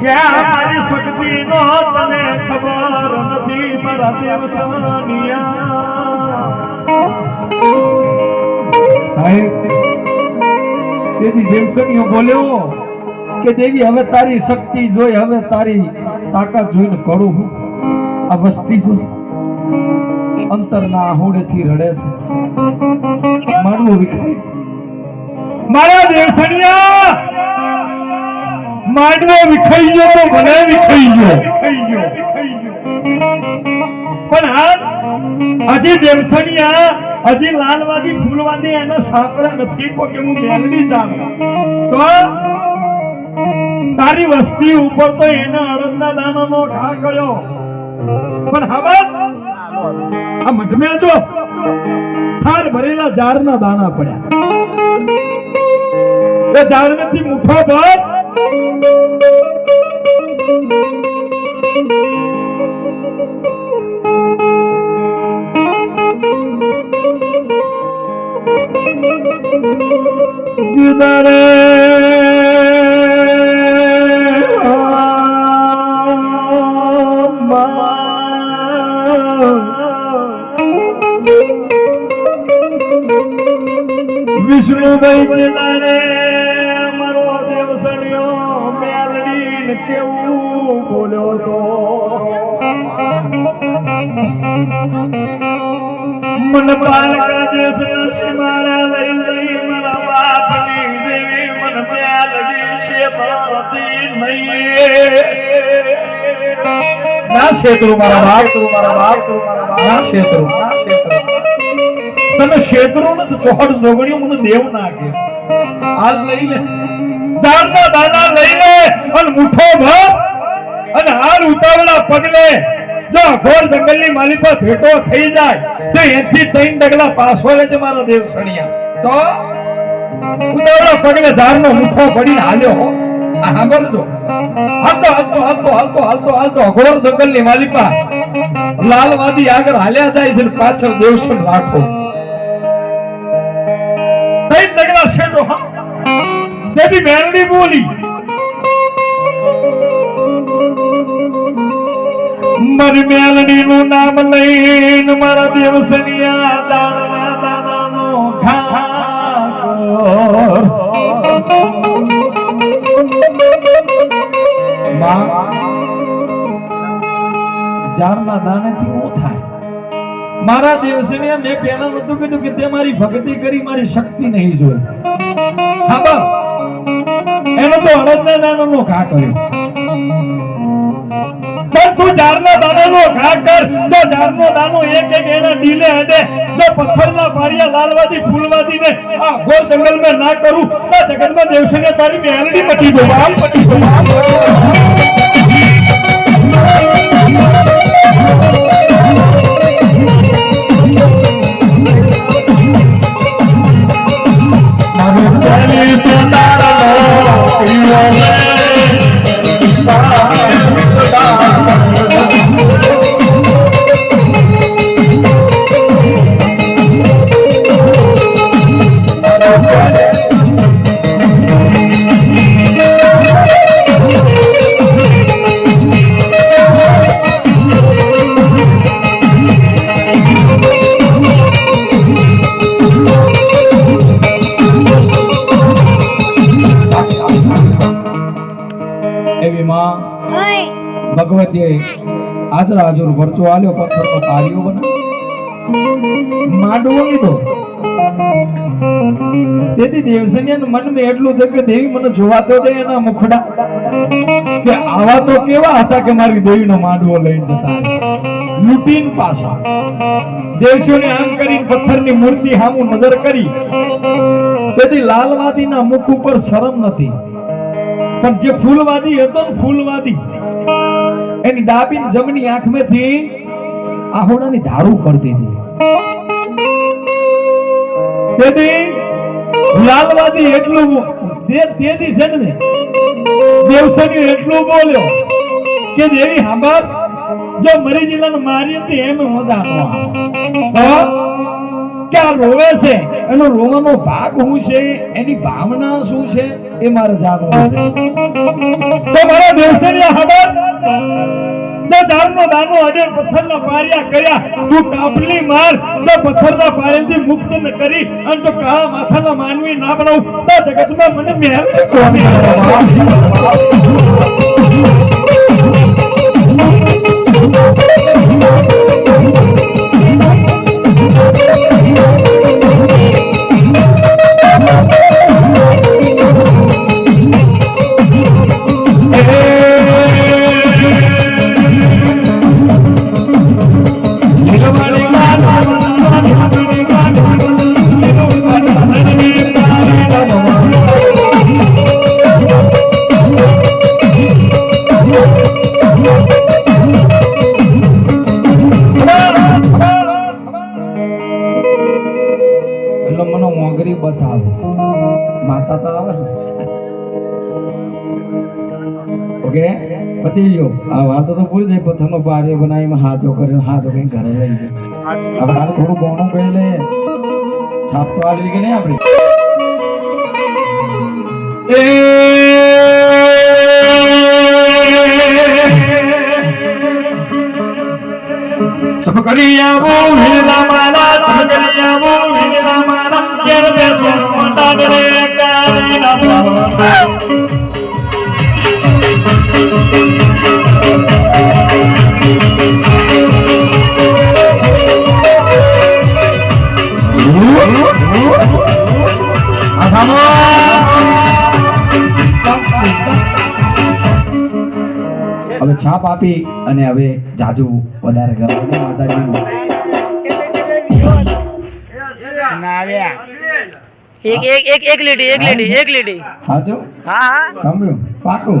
ક્યાં મારી શક્તિ નો તને ખબર નથી મારા દેવસનિયા સાહેબ તેથી દેવસનીઓ બોલ્યો કે દેવી હવે તારી શક્તિ જોઈ હવે તારી તાકાત જોઈને કરું હું. આ વસ્તી જો અંતરના આહોડેથી રડે છે. મારું વિખાય મારા દેવસનિયા માંડવો વિખાઈ ગયો તો મને વિખાઈ ગયો પણ હજી દેવસણિયા હજી લાલવાદી, ફૂલવાદી એનો સાંકળા નથી કો હું મેલડી જામ તો તારી વસ્તી ઉપર તો એને અડદના દાણાનો ઘા કર્યો. પણ હવે આ મઢમે જો થાર ભરેલા ઝાડના દાણા પડ્યા. એ ઝાડમાંથી મુઠ્ઠો ભર দিদারে বিষ্ণু ভাই দিদারে કેવું બોલ્યો તો મન પાલકા દેશના સીમાડા લઈ લઈ મારા બાપની દેવી મન મેલડી છે ભારતી નહીં ના શેતરું મારા બાપ તું મારા બાપ તું મારા બાપ ના શેતરું તમે ક્ષેત્રો ને તો ચોહડ જોગણ્યું મને દેવ ના કે લઈ લે. દાનના દાના લઈને અને મુઠો ભાવ અને હાલ ઉતાવળા પગલે જો ઘોર જંગલની માલી પર ભેટો થઈ જાય, તો એથી ત્રણ ડગલા પાછો લે છે મારા દેવ સણિયા તો ઉતાવળા પગલે ઝાડનો મુઠો પડીને હાલ્યો હો. આ સાંભળજો. હાલતો લાલવાદી આગળ હાલ્યા જાય છે પાછળ દેવસન રાખો. ત્રણ ડગલા છેડો હા. તેથી મેરડી બોલી. મારી મેલડી નું નામ લઈને મારા દેવસનિયા દાણા દાણાનો. માં શું થાય? મારા દેવસને મેં પહેલા નતું કીધું કે તે મારી ભક્તિ કરી, મારી શક્તિ નહીં જોઈ. હા તો અડદના દાણાનો ઘા કર્યો. પણ તું ઝાડના દાણાનો ઘા કર. તો ઝાડનો દાણો એક એક એના ડીલે અડે જો પથ્થરના પારિયા લાલવાદી ફૂલવાદી ને આ ઘોર જંગલમાં ના કરું, તો જગતમાં દેવસને તારી મેલડી પટી દો આમ પટી દો ભગવતીએ હાજર હાજર વરચો આલ્યો પથ્થરનો પારિયો બના. માંડવો લીધો. તેથી દેવસન્યાના મનમાં એટલું થયું કે દેવી મને જોવાતો દે એના મુખડા. કે આવા તો કેવા હતા કે મારી દેવીનો માંડવો લઈને જતા લૂંટીન પાછા. દેવશોને આમ કરી પથ્થરની મૂર્તિ હામુ નજર કરી. તેથી લાલવાદીના મુખ ઉપર શરમ નથી. પણ જે ફૂલવાદી હતો ને ફૂલવાદી એની ડાબી જમણી આંખમાંથી આહોડાની ધારું કરતી હતી તેથી લાલવાદી એટલું તેથી છે ને દેવસની એટલું બોલ્યો કે દેવી હાંભર જો મરી જિલ્લાને મારી હતી એમ મજા કે આ રોવે છે, એનો રોવાનો ભાગ શું છે, એની ભાવના શું છે, એ મારે જાણવું તો મારા દેવસની હાંભળ જો દારૂનો દાનો અડે પથ્થરના પારિયા કર્યા. તું કાપલી માર. તો પથ્થરના પારેથી મુક્ત ન કરી. અને જો કાળા માથાના માનવી ના બનાવું, તો જગતમાં મને મેળ કોને પથ્થરનો પારિયો બનાવીને હાથો કર્યો, હાથો કઈ ઘરે લઈ ગયો. હવે થોડું ગૌણું કહી લે. છાપ તો આવી ગઈ નહીં આપણી. ચપ કરી આવો વીરા મારા ચપ કરી આવો કેર બેસો, મોટા ડરે કારી ના છાપ આપી અને હવે જાજુ વધારે એક એક એક એક લીટી એક લીડી એક લીડી હાજો હા હા. સમજ્યું? પાકું?